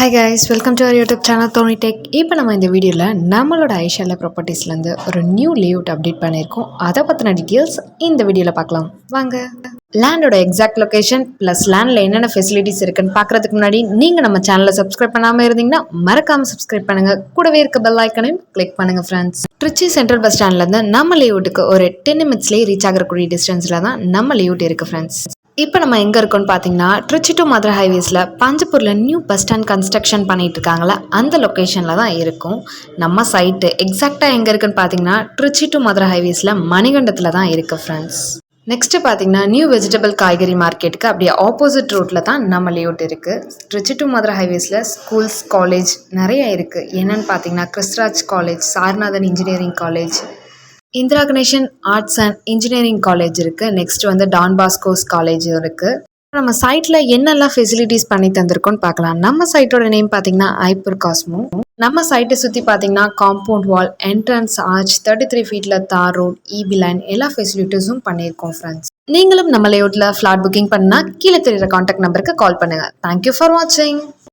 Hi guys welcome to our YouTube channel Dhoni tech இப்போ நம்ம இந்த வீடியோவில் நம்மளோட ஐஷால ப்ராப்பர்ட்டிஸ்லேருந்து ஒரு நியூ லேஅவுட் அப்டேட் பண்ணியிருக்கோம். அதை பற்றின டீட்டெயில்ஸ் இந்த வீடியோவில் பார்க்கலாம். வாங்க. லேண்டோட எக்ஸாக்ட் லொகேஷன் ப்ளஸ் லேண்டில் என்னென்ன ஃபெசிலிட்டிஸ் இருக்குன்னு பார்க்குறதுக்கு முன்னாடி நீங்கள் நம்ம சேனலை சப்ஸ்கிரைப் பண்ணாமல் இருந்தீங்கன்னா மறக்காமல் சப்ஸ்கிரைப் பண்ணுங்கள் கூடவே இருக்க பெல் ஐக்கனையும் கிளிக் பண்ணுங்கள் ஃப்ரெண்ட்ஸ் ட்ரிச்சி சென்ட்ரல் பஸ் ஸ்டாண்ட்லேருந்து நம்ம லேஅவுட்டுக்கு ஒரு டென் மினிட்ஸ்லேயே ரீச் ஆகக்கூடிய டிஸ்டன்ஸில் தான் நம்ம லேஅவுட் இருக்குது ஃப்ரெண்ட்ஸ் இப்போ நம்ம எங்கே இருக்கோம்னு பார்த்தீங்கன்னா ட்ரிச்சி டு மதுரை ஹைவேஸில் பஞ்சப்பூரில் நியூ பஸ் ஸ்டாண்ட் கன்ஸ்ட்ரக்ஷன் பண்ணிகிட்டு இருக்காங்களே அந்த லொக்கேஷனில் தான் இருக்கும். நம்ம சைட்டு எக்ஸாக்டாக எங்கே இருக்குன்னு பார்த்தீங்கன்னா ட்ரிச்சி டு மதுரை ஹைவேஸில் மணிகண்டத்தில் தான் இருக்குது ஃப்ரெண்ட்ஸ் நெக்ஸ்ட்டு பார்த்தீங்கன்னா நியூ வெஜிடபிள் காய்கறி மார்க்கெட்டுக்கு அப்படியே ஆப்போசிட் ரோட்டில் தான் நம்ம லேஅவுட் இருக்குது ட்ரிச்சி டு மதுரை ஹைவேஸில் ஸ்கூல்ஸ் காலேஜ் நிறைய இருக்குது என்னென்னு பார்த்தீங்கன்னா Chrisraj college Saranathan engineering college Indira Ganesan arts and engineering college இருக்குது நெக்ஸ்ட் வந்து டான் பாஸ்கோஸ் காலேஜ் இருக்குது நம்ம சைட்டில் என்னெல்லாம் ஃபெசிலிட்டிஸ் பண்ணி தந்திருக்கோம்னு பார்க்கலாம். நம்ம சைட்டோட நேம் பார்த்தீங்கன்னா ஐப்பூர் காஸ்மோ நம்ம சைட்டை சுற்றி பார்த்தீங்கன்னா compound wall entrance arch thirty three ஃபீட்டில் தார் ரோட் இபி லைன் எல்லா ஃபெசிலிட்டிஸும் பண்ணியிருக்கோம் ஃப்ரெண்ட்ஸ் நீங்களும் நம்ம லேஅவுட்டில் ஃப்ளாட் புக்கிங் பண்ணால் கீழே தெரியுற காண்டாக்ட் நம்பருக்கு கால் பண்ணுங்கள் தேங்க்யூ ஃபார் வாட்சிங்